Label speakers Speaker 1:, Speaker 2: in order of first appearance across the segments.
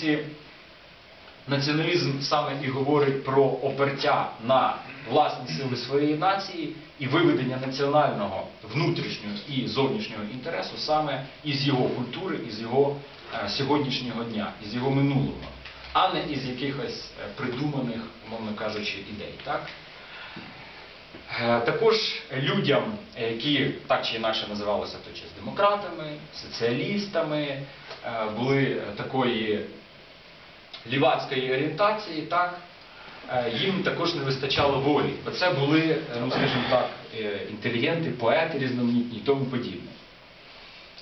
Speaker 1: сенсі націоналізм саме і говорить про опертя на власні сили своєї нації і виведення національного внутрішнього і зовнішнього інтересу саме із його культури, із його е, сьогоднішнього дня, із його минулого, а не із якихось е, придуманих, умовно кажучи, ідей. Так? Е, Також людям, які так чи інакше називалися той час демократами, соціалістами, були такої лівацької орієнтації, так, е, їм також не вистачало волі. Бо це були, е, ну скажімо так, е, інтелігенти, поети різноманітні і тому подібне.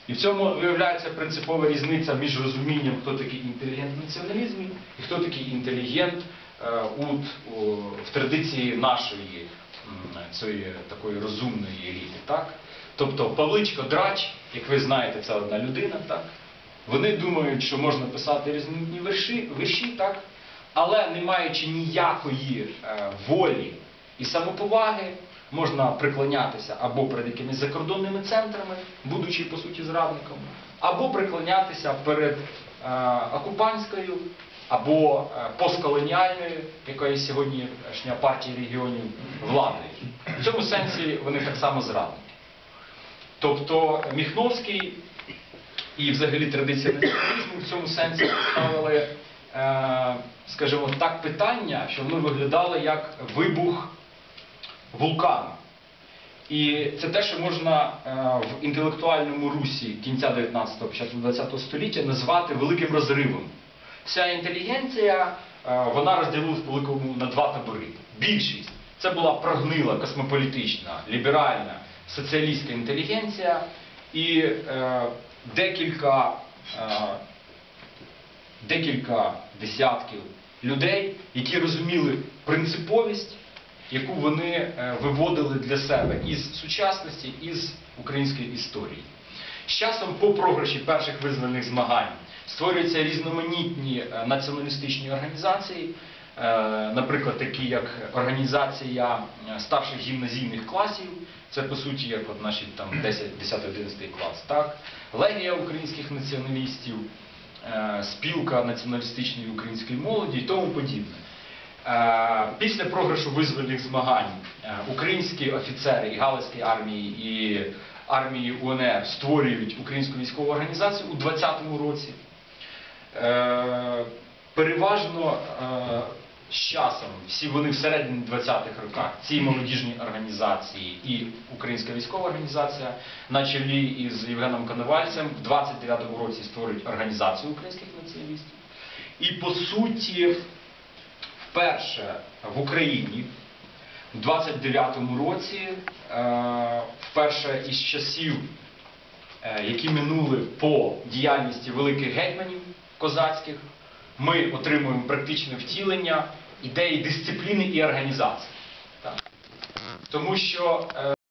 Speaker 1: І в цьому виявляється принципова різниця між розумінням, хто такий інтелігент в націоналізмі і хто такий інтелігент у, у, в традиції нашої цієї такої розумної еліти. Так? Тобто Павличко Драч, як ви знаєте, це одна людина, так? Вони думають, що можна писати різноманітні вірші, вірші так? але не маючи ніякої е, волі і самоповаги, можна приклонятися або перед якимись закордонними центрами, будучи по суті зрадником, або приклонятися перед е, окупантською або е, постколоніальною, якої сьогоднішня партія регіонів владою. В цьому сенсі вони так само зрадники. Тобто Міхновський і взагалі традиція націоналізму в цьому сенсі поставили, е, скажімо так, питання, що воно виглядало як вибух вулкану. І це те, що можна е, в інтелектуальному русі кінця 19-го, початку 20-го століття назвати великим розривом. Вся інтелігенція, е, вона розділилась великому на два табори. Більшість це була прогнила космополітична, ліберальна, соціалістська інтелігенція і е, декілька, е, декілька десятків людей, які розуміли принциповість, яку вони е, виводили для себе із сучасності, із української історії. З часом по програші перших визвольних змагань створюються різноманітні е, націоналістичні організації, наприклад, такі як організація е, старших гімназійних класів, це по суті як от наші 10, 10 11 клас, так? Легія українських націоналістів, е, спілка націоналістичної української молоді і тому подібне. Е, Після програшу визвольних змагань е, українські офіцери і Галицької армії і армії УНР створюють українську військову організацію у 20-му році. Е, Переважно е, з часом, всі вони в середині 20-х роках, ці молодіжні організації і Українська військова організація на чолі із Євгеном Коновальцем в 29-му році створюють організацію українських націоналістів. І по суті, вперше в Україні в 29-му році, е, вперше із часів, е, які минули по діяльності великих гетьманів козацьких, ми отримуємо практичне втілення ідеї дисципліни і організації. Тому що е,